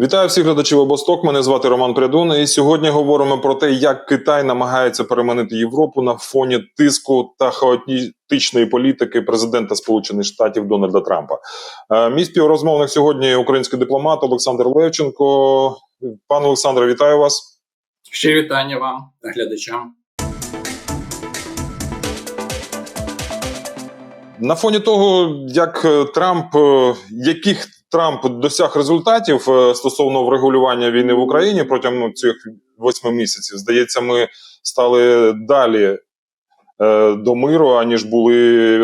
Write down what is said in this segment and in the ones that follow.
Вітаю всіх глядачів обосток. Мене звати Роман Прядун. І сьогодні говоримо про те, як Китай намагається переманити Європу на фоні тиску та хаотичної політики президента Сполучених Штатів Дональда Трампа. Е, Мій співрозмовник сьогодні український дипломат Олександр Левченко. Пане Олександре, вітаю вас. Ще вітання вам та глядачам. На фоні того, як Трамп, е, яких Трамп досяг результатів е, стосовно врегулювання війни в Україні протягом цих восьми місяців, здається, ми стали далі до миру, аніж були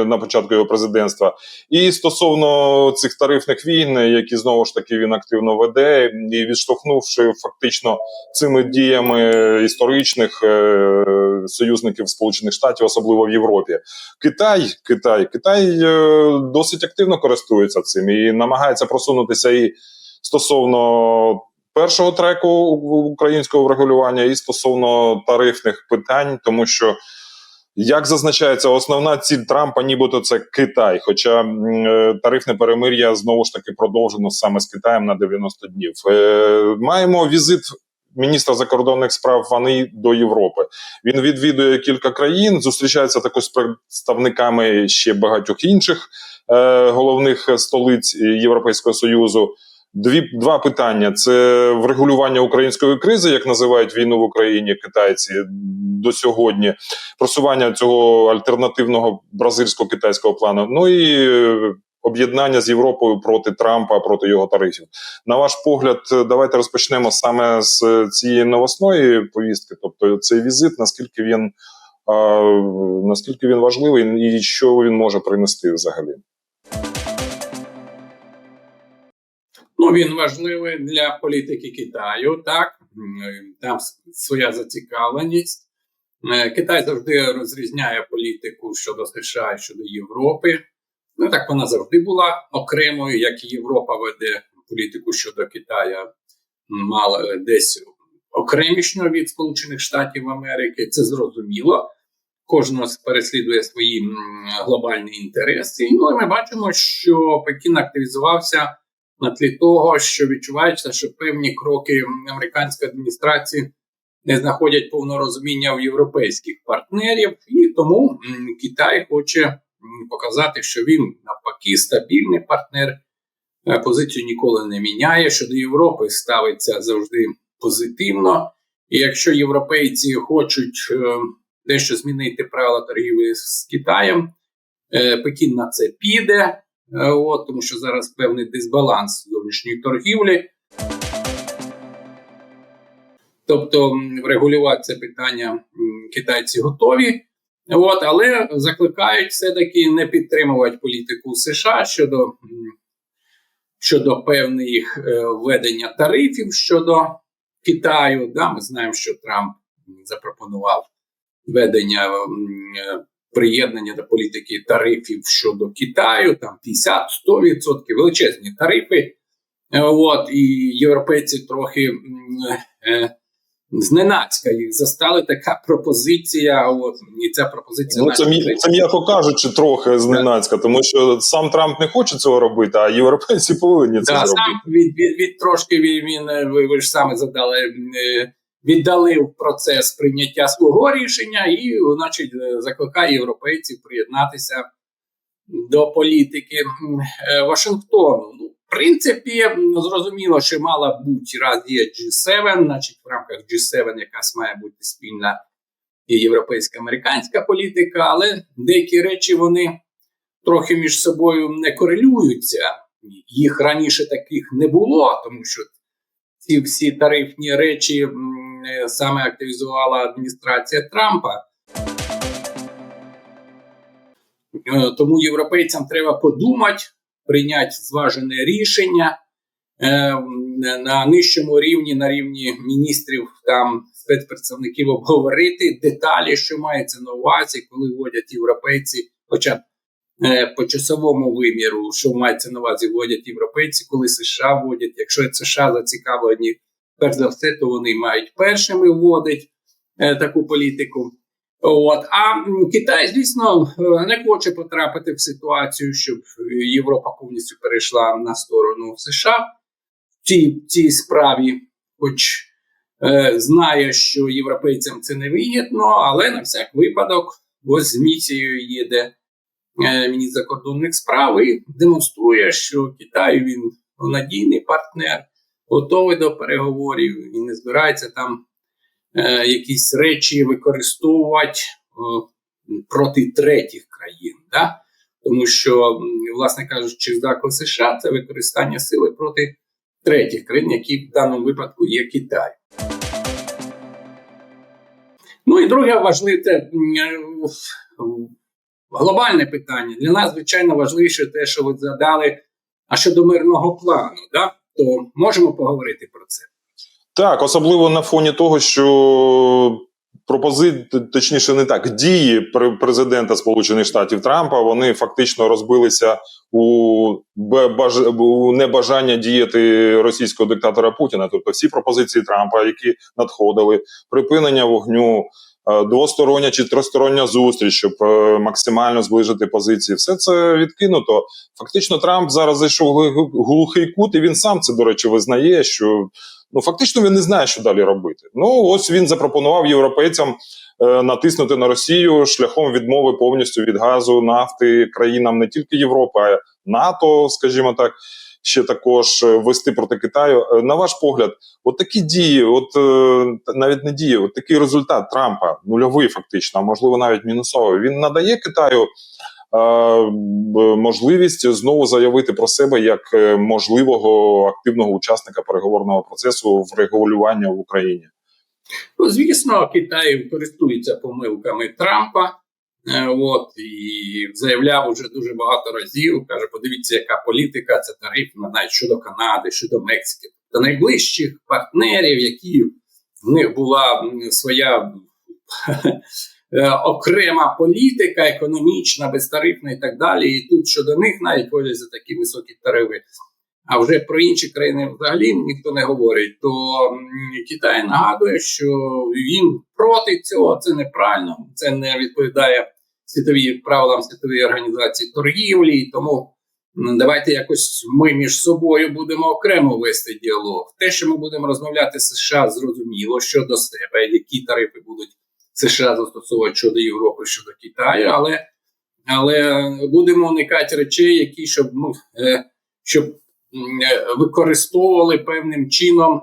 на початку його президентства. І стосовно цих тарифних війн, які знову ж таки він активно веде, і відштовхнувши фактично цими діями історичних е, союзників Сполучених Штатів, особливо в Європі. Китай, Китай, Китай е, досить активно користується цим і намагається просунутися і стосовно першого треку українського врегулювання, і стосовно тарифних питань, тому що. Як зазначається, основна ціль Трампа, нібито це Китай. Хоча е, тарифне перемир'я знову ж таки продовжено саме з Китаєм на 90 днів. Е, маємо візит міністра закордонних справ Вани до Європи. Він відвідує кілька країн, зустрічається також з представниками ще багатьох інших е, головних столиць Європейського союзу. Дві два питання: це врегулювання української кризи, як називають війну в Україні китайці до сьогодні, просування цього альтернативного бразильсько-китайського плану. Ну і е, об'єднання з Європою проти Трампа, проти його тарифів. На ваш погляд, давайте розпочнемо саме з цієї новосної повістки, тобто цей візит, наскільки він а, наскільки він важливий, і що він може принести взагалі. Ну він важливий для політики Китаю. Так там своя зацікавленість. Е, Китай завжди розрізняє політику щодо США і щодо Європи. Ну так вона завжди була окремою, як і Європа веде політику щодо Китаю, мала е, десь окремішньо від Сполучених Штатів Америки. Це зрозуміло. Кожен переслідує свої глобальні інтереси. Ну і ми бачимо, що Пекін активізувався на тлі того, що відчувається, що певні кроки американської адміністрації не знаходять повного розуміння у європейських партнерів, і тому Китай хоче показати, що він навпаки стабільний партнер, е, позицію ніколи не міняє. Щодо Європи ставиться завжди позитивно. І якщо європейці хочуть е, дещо змінити правила торгівлі з Китаєм, е, Пекін на це піде. Е, От, тому що зараз певний дисбаланс зовнішньої торгівлі. Тобто врегулювати це питання китайці готові, от, але закликають все-таки не підтримувати політику США щодо, щодо певних е, введення тарифів щодо Китаю. Да, ми знаємо, що Трамп запропонував введення е, приєднання до політики тарифів щодо Китаю, там 50-100%, величезні тарифи. Е, От, і європейці трохи е, зненацька їх застали така пропозиція. От, і ця пропозиція Ну, це, м'я- це м'яко кажучи, трохи зненацька, тому що сам Трамп не хоче цього робити, а європейці повинні це Да, зробити. сам від, від, від трошки він, він ви, ви ж саме задали, е, віддалив процес прийняття свого рішення і, значить, е, закликає європейців приєднатися до політики е, Вашингтону. Ну, в принципі, зрозуміло, що мала бути раз є G7, значить, в рамках G7 якась має бути спільна і європейська американська політика, але деякі речі вони трохи між собою не корелюються. Їх раніше таких не було, тому що ці всі тарифні речі саме активізувала адміністрація Трампа. Е, Тому європейцям треба подумати, прийняти зважене рішення е, на нижчому рівні, на рівні міністрів там спецпредставників обговорити деталі, що мається на увазі, коли вводять європейці, хоча е, по часовому виміру, що мається на увазі, вводять європейці, коли США вводять. Якщо США зацікавлені, перш за все, то вони мають першими вводити е, таку політику. От а Китай, звісно, е, не хоче потрапити в ситуацію, щоб Європа повністю перейшла на сторону США. цій, цій справі, хоч е, знає, що європейцям це не вигідно, але на всяк випадок ось з місією їде е, міністр закордонних справ і демонструє, що Китай він надійний партнер, готовий до переговорів і не збирається там е, якісь речі використовувати е, проти третіх країн. Да? Тому що, власне кажучи, заклик США це використання сили проти третіх країн, які в даному випадку є Китай. Ну і друге важливе е, глобальне питання. Для нас, звичайно, важливіше те, що ви згадали, а щодо мирного плану, да? То можемо поговорити про це. Так, особливо на фоні того, що пропозиції, точніше, не так, дії президента Сполучених Штатів Трампа вони фактично розбилися у, баж- у небажання діяти російського диктатора Путіна. Тобто всі пропозиції Трампа, які надходили, припинення вогню. Е, Двостороння чи тристороння зустріч, щоб е, максимально зближити позиції, все це відкинуто. Фактично, Трамп зараз зайшов глухий кут, і він сам це, до речі, визнає, що ну фактично він не знає, що далі робити. Ну ось він запропонував європейцям е, натиснути на Росію шляхом відмови повністю від газу, нафти країнам не тільки Європи, а й НАТО, скажімо так. Ще також е, вести проти Китаю. Е, На ваш погляд, от такі дії, от е, навіть не дії, от такий результат Трампа, нульовий фактично, а можливо навіть мінусовий. Він надає Китаю можливість знову заявити про себе як можливого активного учасника переговорного процесу в регулюванні в Україні. Ну, звісно, Китай користується помилками Трампа. Е, От і заявляв уже дуже багато разів. каже: подивіться, яка політика це тарифна, навіть щодо Канади, щодо Мексики, та найближчих партнерів, які в них була своя е, окрема політика, економічна, безтарифна і так далі. І тут щодо них навіть ходять за такі високі тарифи. А вже про інші країни взагалі ніхто не говорить. То Китай нагадує, що він проти цього, це неправильно, це не відповідає світовій правилам світової організації торгівлі. Тому давайте якось ми між собою будемо окремо вести діалог. Те, що ми будемо розмовляти з США, зрозуміло щодо себе, які тарифи будуть США застосовувати щодо Європи, щодо Китаю, але, але будемо уникати речей, які щоб ну, е, щоб е, використовували певним чином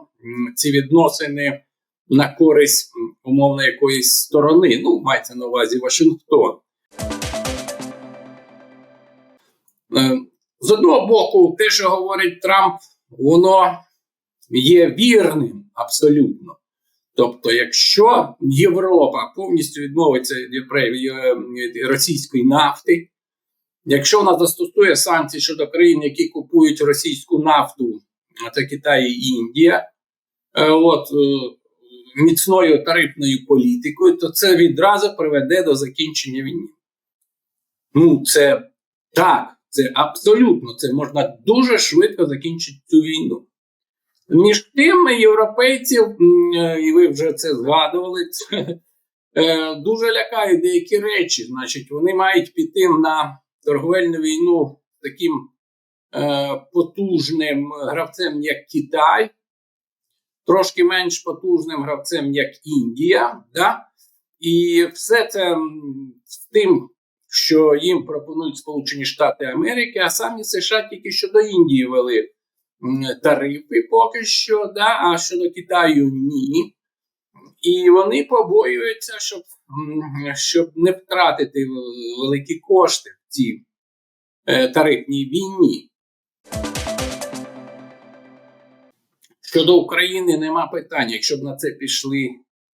ці відносини на користь умовно якоїсь сторони. Ну, мається на увазі Вашингтон. З одного боку, те, що говорить Трамп, воно є вірним абсолютно. Тобто, якщо Європа повністю відмовиться від е, російської нафти, Якщо вона застосує санкції щодо країн, які купують російську нафту, це Китай і Індія, е, от е, міцною тарифною політикою, то це відразу приведе до закінчення війни. Ну, це так, це абсолютно це можна дуже швидко закінчити цю війну. Між тим, європейців, е, і ви вже це згадували, це, е, дуже лякають деякі речі. Значить, вони мають піти на торговельну війну таким е, потужним гравцем, як Китай, трошки менш потужним гравцем, як Індія. Да? І все це з тим, що їм пропонують Сполучені Штати Америки, а самі США тільки щодо Індії вели тарифи поки що, да? а щодо Китаю ні. І вони побоюються, щоб, щоб не втратити великі кошти в цій е, тарифній війні. Щодо України нема питань. Якщо б на це пішли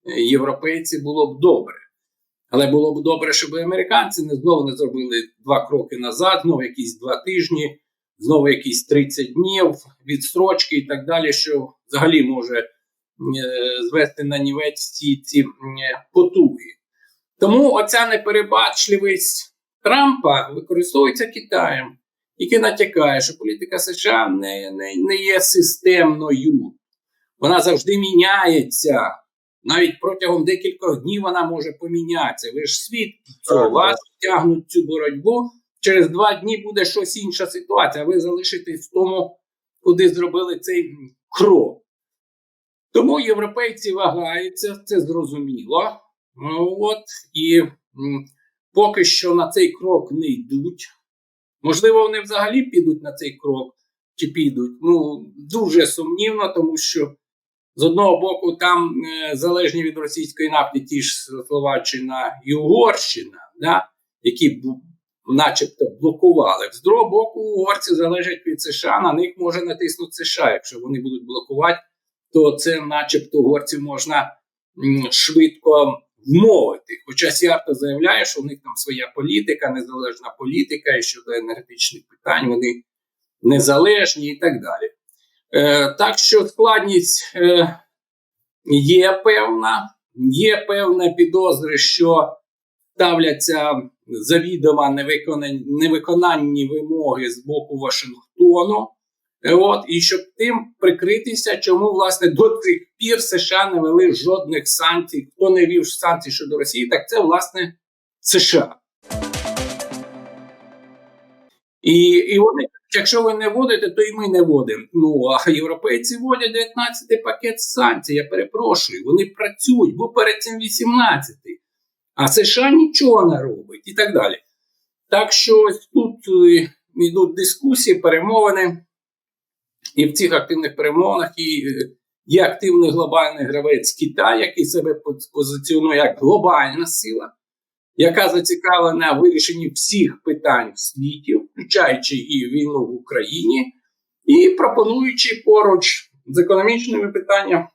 е, європейці, було б добре. Але було б добре, щоб американці не знову не зробили два кроки назад, знову якісь два тижні, знову якісь 30 днів, відстрочки і так далі, що взагалі може е, звести на нівець всі ці м, потуги. Тому оця неперебачливість Трампа використовується Китаєм, який натякає, що політика США не, не, не є системною. Вона завжди міняється. Навіть протягом декількох днів вона може помінятися. Ви ж світ цього вас тягнуть цю боротьбу. Через два дні буде щось інша ситуація. Ви залишитесь в тому, куди зробили цей крок. Тому європейці вагаються, це зрозуміло. Ну, От, і поки що на цей крок не йдуть. Можливо, вони взагалі підуть на цей крок чи підуть. Ну, дуже сумнівно, тому що з одного боку, там е, залежні від російської нафти ті ж Словаччина і Угорщина, да, які начебто блокували. З другого боку, угорці залежать від США, на них може натиснути США. Якщо вони будуть блокувати, то це, начебто, угорців можна швидко вмовити. Хоча Сіарто заявляє, що у них там своя політика, незалежна політика, і щодо енергетичних питань вони незалежні і так далі. Е, так що складність е, є певна, є певні підозри, що ставляться завідомо невиконані, невиконанні вимоги з боку Вашингтону. Е, От, і щоб тим прикритися, чому власне до цих пір США не вели жодних санкцій. Хто не вів санкцій щодо Росії, так це власне США. І, і вони, якщо ви не вводите, то і ми не вводимо. Ну а європейці вводять 19-й пакет санкцій. Я перепрошую, вони працюють, бо перед цим 18-й. А США нічого не робить і так далі. Так що ось тут е, йдуть дискусії, перемовини, і в цих активних перемовинах і е, є активний глобальний гравець Китай, який себе позиціонує як глобальна сила, яка зацікавлена в вирішенні всіх питань в світі, включаючи і війну в Україні, і пропонуючи поруч з економічними питаннями,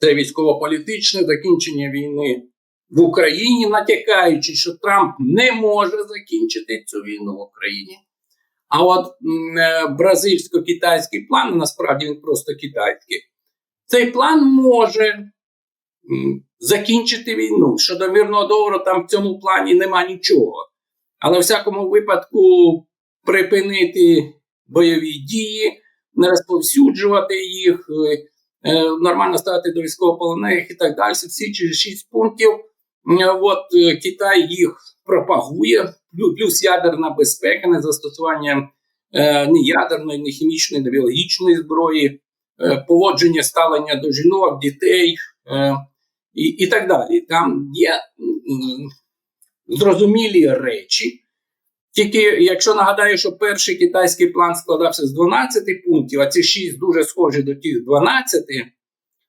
це військово-політичне закінчення війни в Україні, натякаючи, що Трамп не може закінчити цю війну в Україні. А от е, бразильсько-китайський план, насправді він просто китайський, цей план може закінчити війну. Щодо мирного договору, там в цьому плані нема нічого. Але в всякому випадку припинити бойові дії, не розповсюджувати їх, е, е, нормально ставити до військовополонених і так далі. Всі через шість пунктів. От е, Китай їх пропагує, плюс ядерна безпека, не застосування ні ядерної, ні хімічної, ні біологічної зброї, поводження ставлення до жінок, дітей і, і так далі. Там є зрозумілі речі. Тільки якщо нагадаю, що перший китайський план складався з 12 пунктів, а ці 6 дуже схожі до тих 12,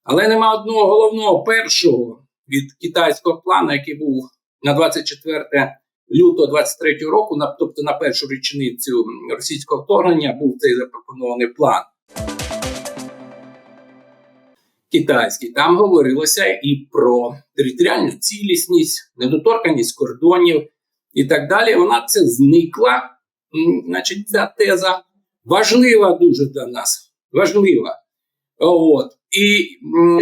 але нема одного головного першого від китайського плану, який був на 24 лютого 23 року, тобто на першу річницю російського вторгнення, був цей запропонований план. Китайський там говорилося і про територіальну цілісність, недоторканість кордонів і так далі. Вона це зникла. Значить, ця теза важлива дуже для нас. Важлива. От. І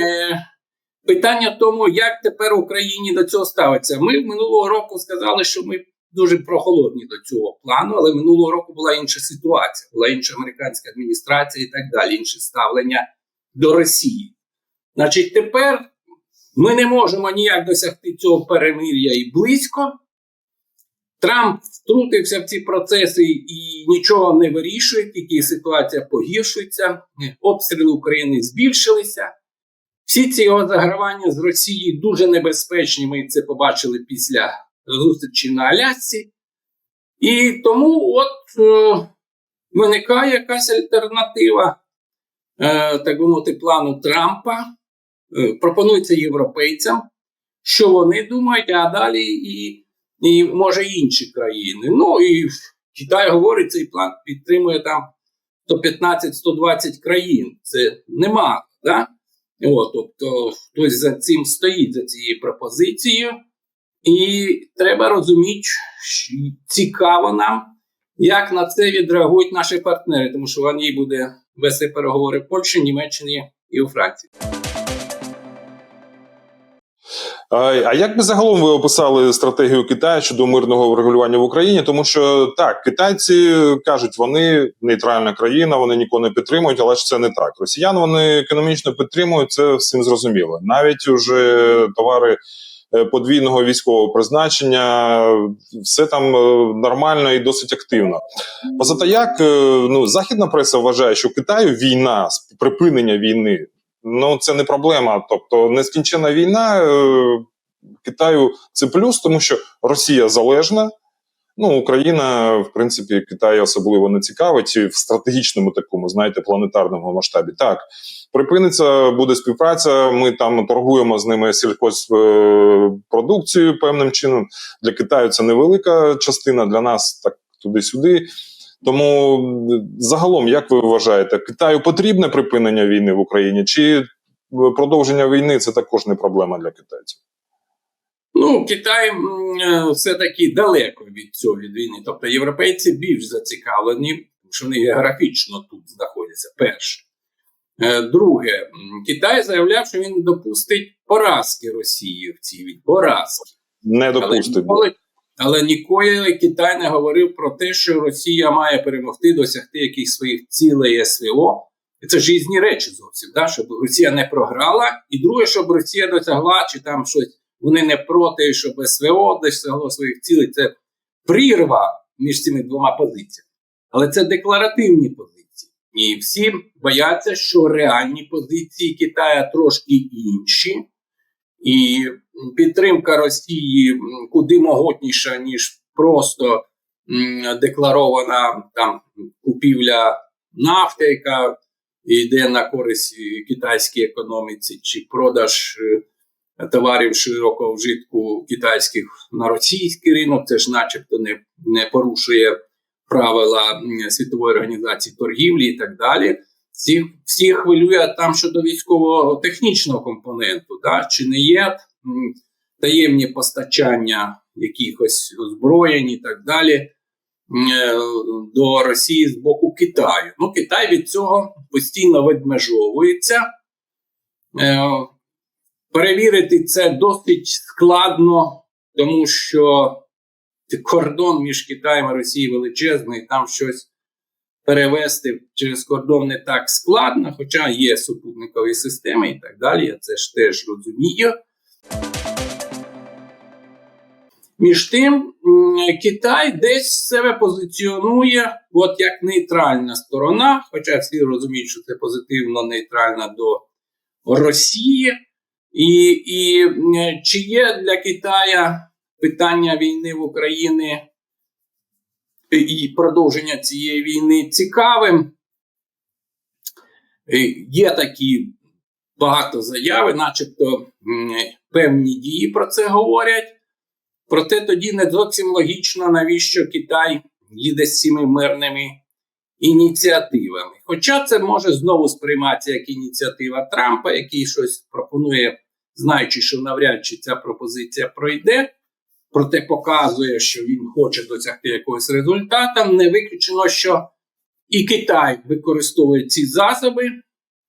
е, питання в тому, як тепер Україні до цього ставиться. Ми минулого року сказали, що ми дуже прохолодні до цього плану, але минулого року була інша ситуація, була інша американська адміністрація і так далі, інше ставлення до Росії. Значить, тепер ми не можемо ніяк досягти цього перемир'я і близько. Трамп втрутився в ці процеси і нічого не вирішує, тільки ситуація погіршується, обстріли України збільшилися. Всі ці його загравання з Росією дуже небезпечні. Ми це побачили після зустрічі на Алясці. І тому от е, виникає якась альтернатива, е, так би мовити, плану Трампа. Е, пропонується європейцям, що вони думають, а далі і, і може інші країни. Ну і Китай говорить, цей план підтримує там 115-120 країн. Це нема. Да? О, тобто хтось за цим стоїть за цією пропозицією, і треба розуміти, цікаво нам, як на це відреагують наші партнери, тому що вони буде вести переговори в Польщі, Німеччині і у Франції. А, як би загалом ви описали стратегію Китаю щодо мирного врегулювання в Україні? Тому що так, китайці кажуть, вони нейтральна країна, вони нікого не підтримують, але ж це не так. Росіян вони економічно підтримують, це всім зрозуміло. Навіть уже товари е, подвійного військового призначення. Все там е, нормально і досить активно. Позата як е, ну, західна преса вважає, що Китаю війна, припинення війни, ну це не проблема. Тобто нескінчена війна е, Китаю це плюс, тому що Росія залежна. Ну, Україна, в принципі, Китай особливо не цікавить в стратегічному такому, знаєте, планетарному масштабі. Так, припиниться, буде співпраця. Ми там торгуємо з ними сільхозпродукцією певним чином. Для Китаю це невелика частина, для нас так туди-сюди. Тому загалом, як ви вважаєте, Китаю потрібне припинення війни в Україні, чи продовження війни це також не проблема для китайців? Ну, Китай е, все-таки далеко від цього від війни. Тобто європейці більш зацікавлені, тому що вони географічно тут знаходяться. Перше. Е, Друге, Китай заявляв, що він не допустить поразки Росії в цій війні. Поразки. Не допустить. Але ніколи Китай не говорив про те, що Росія має перемогти, досягти якихось своїх цілей СВО. І це ж різні речі зовсім, да? щоб Росія не програла, і друге, щоб Росія досягла, чи там щось вони не проти, щоб СВО досягло своїх цілей. Це прірва між цими двома позиціями. Але це декларативні позиції. І всі бояться, що реальні позиції Китая трошки інші. І підтримка Росії куди могутніша, ніж просто декларована там купівля нафти, яка йде на користь китайській економіці, чи продаж е, товарів широкого вжитку китайських на російський ринок. Це ж, начебто, не, не порушує правила світової організації торгівлі і так далі. Всіх, всіх хвилює там щодо військового технічного компоненту, да? чи не є таємні постачання якихось озброєнь і так далі е, до Росії з боку Китаю. Ну, Китай від цього постійно відмежовується. Е, Перевірити це досить складно, тому що кордон між Китаєм і Росією величезний, там щось перевести через кордон не так складно, хоча є супутникові системи і так далі. Я це ж теж розумію. Між тим, Китай десь себе позиціонує от як нейтральна сторона, хоча всі розуміють, що це позитивно нейтральна до Росії. І, і чи є для Китая питання війни в Україні і продовження цієї війни цікавим? Е, Є такі багато заяви, начебто певні дії про це говорять. Проте тоді не зовсім логічно, навіщо Китай їде з цими мирними ініціативами. Хоча це може знову сприйматися як ініціатива Трампа, який щось пропонує, знаючи, що навряд чи ця пропозиція пройде, проте показує, що він хоче досягти якогось результату. Не виключено, що і Китай використовує ці засоби,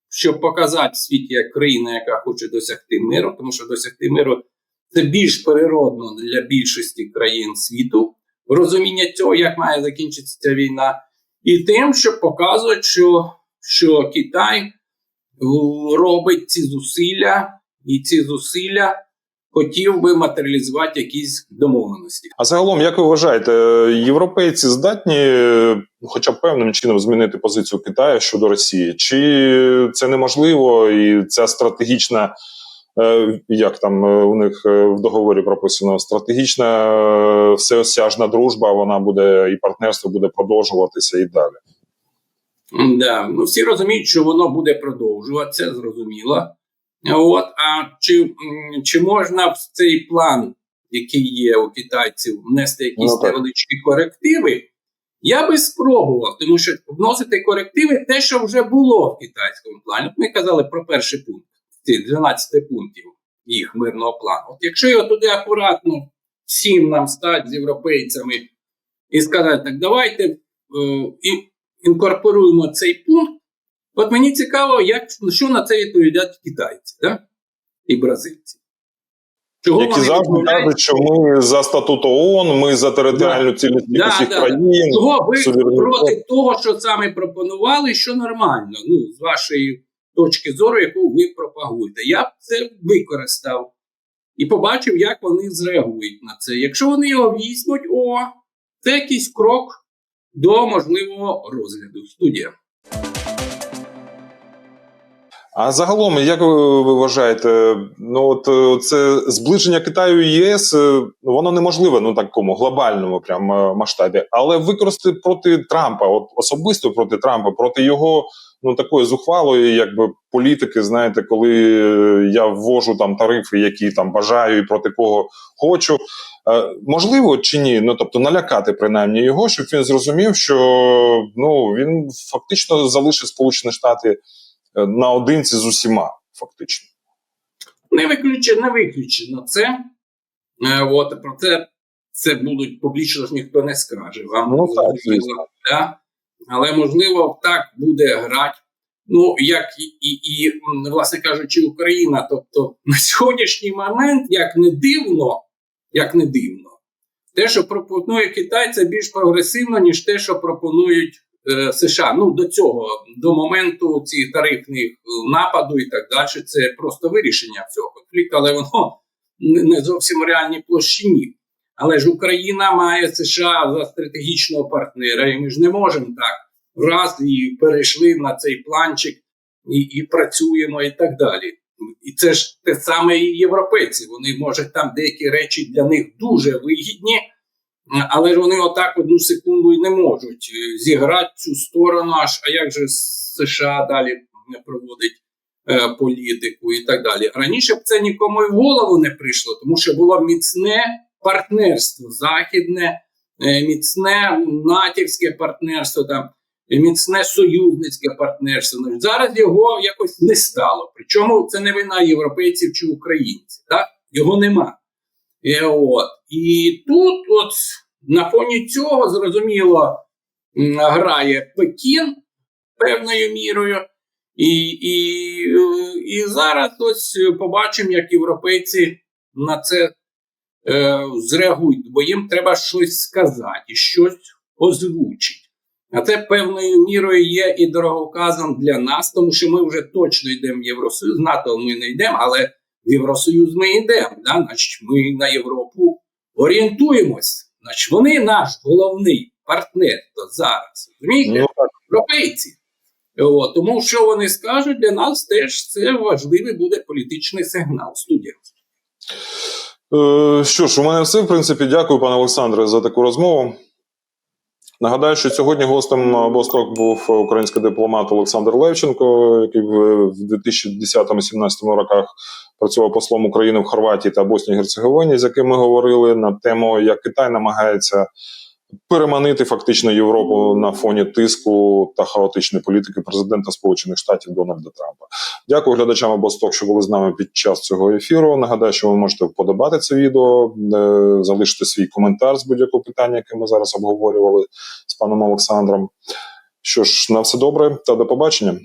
щоб показати світі як країна, яка хоче досягти миру, тому що досягти миру це більш природно для більшості країн світу, розуміння цього, як має закінчитися ця війна, і тим, що показує, що, що Китай е, робить ці зусилля, і ці зусилля хотів би матеріалізувати якісь домовленості. А загалом, як ви вважаєте, європейці здатні, е, хоча б певним чином, змінити позицію Китаю щодо Росії? Чи це неможливо, і ця стратегічна, е, як там е, у них е, в договорі прописано, стратегічна е, всеосяжна дружба, вона буде і партнерство буде продовжуватися і далі. Да. Ну, всі розуміють, що воно буде продовжуватися, зрозуміло. От, а чи, чи можна в цей план, який є у китайців, внести якісь Ну, невеличкі корективи? Я би спробував, тому що вносити корективи те, що вже було в китайському плані. Ми казали про перший пункт, ці 12 пунктів їх мирного плану. От якщо його туди акуратно всім нам стати з європейцями і сказати, так давайте е, інкорпоруємо цей пункт. От мені цікаво, як, що на це відповідають китайці да? і бразильці. Чого Які вони завжди кажуть, що ми за статут ООН, ми за територіальну цілісність Да, усіх да, країн. Чого ви суверенітет. проти того, що саме пропонували, що нормально, ну, з вашої точки зору, яку ви пропагуєте. Я б це використав і побачив, як вони зреагують на це. Якщо вони його візьмуть, о, це якийсь крок до можливого розгляду. Студія. А загалом, як ви вважаєте, ну от е, це зближення Китаю і ЄС, е, воно неможливе ну такому глобальному прям е, масштабі, але використати проти Трампа, от особисто проти Трампа, проти його ну такої зухвалої, якби політики, знаєте, коли я ввожу там тарифи, які там бажаю і проти кого хочу. Можливо чи ні? Ну тобто налякати принаймні його, щоб він зрозумів, що ну він фактично залишив Сполучені Штати наодинці з усіма, фактично. Не виключено, не виключено це. Е, от, про це, це будуть публічно ж ніхто не скаже. Вам Ну, так, да? Але можливо так буде грати. Ну, як і, і, і, власне кажучи, Україна. Тобто на сьогоднішній момент, як не дивно, як не дивно, те, що пропонує Китай, це більш прогресивно, ніж те, що пропонують е, США. Ну до цього, до моменту цих тарифних е, нападу і так далі, це просто вирішення цього конфлікту, але воно не зовсім в реальній площині. Але ж Україна має США за стратегічного партнера, і ми ж не можемо так раз і перейшли на цей планчик і, і працюємо, і так далі. І це ж те саме і європейці. Вони можуть там деякі речі для них дуже вигідні, але ж вони отак одну секунду і не можуть е, зіграти цю сторону. Аж а як же США далі проводить е, політику і так далі. Раніше б це нікому і в голову не прийшло, тому що було міцне партнерство західне, е, міцне натівське партнерство, там міцне союзницьке партнерство. Ну, Зараз його якось не стало. Причому це не вина європейців чи українців. Так? Його нема. І, от. і тут, от на фоні цього, зрозуміло, грає Пекін певною мірою. І, і, е, і зараз ось побачимо, як європейці на це е, зреагують, бо їм треба щось сказати, щось озвучити. А це певною мірою є і дороговказом для нас, тому що ми вже точно йдемо в Євросоюз, НАТО ми не йдемо, але в Євросоюз ми йдемо. Да? Значить, ми на Європу орієнтуємось. Значить, вони наш головний партнер то зараз. Розумієте? Ну європейці. О, тому що вони скажуть, для нас теж це важливий буде політичний сигнал. Студія. Е, що ж, у мене все. В принципі, дякую, пане Олександре, за таку розмову. Нагадаю, що сьогодні гостем е, Босток був український дипломат Олександр Левченко, який в в 2010-2017 роках працював послом України в Хорватії та Боснії і Герцеговині, з яким ми говорили на тему, як Китай намагається переманити фактично Європу на фоні тиску та хаотичної політики президента Сполучених Штатів Дональда Трампа. Дякую глядачам Обосток, що були з нами під час цього ефіру. Нагадаю, що ви можете вподобати це відео, е, залишити свій коментар з будь-якого питання, яке ми зараз обговорювали з паном Олександром. Що ж, на все добре та до побачення.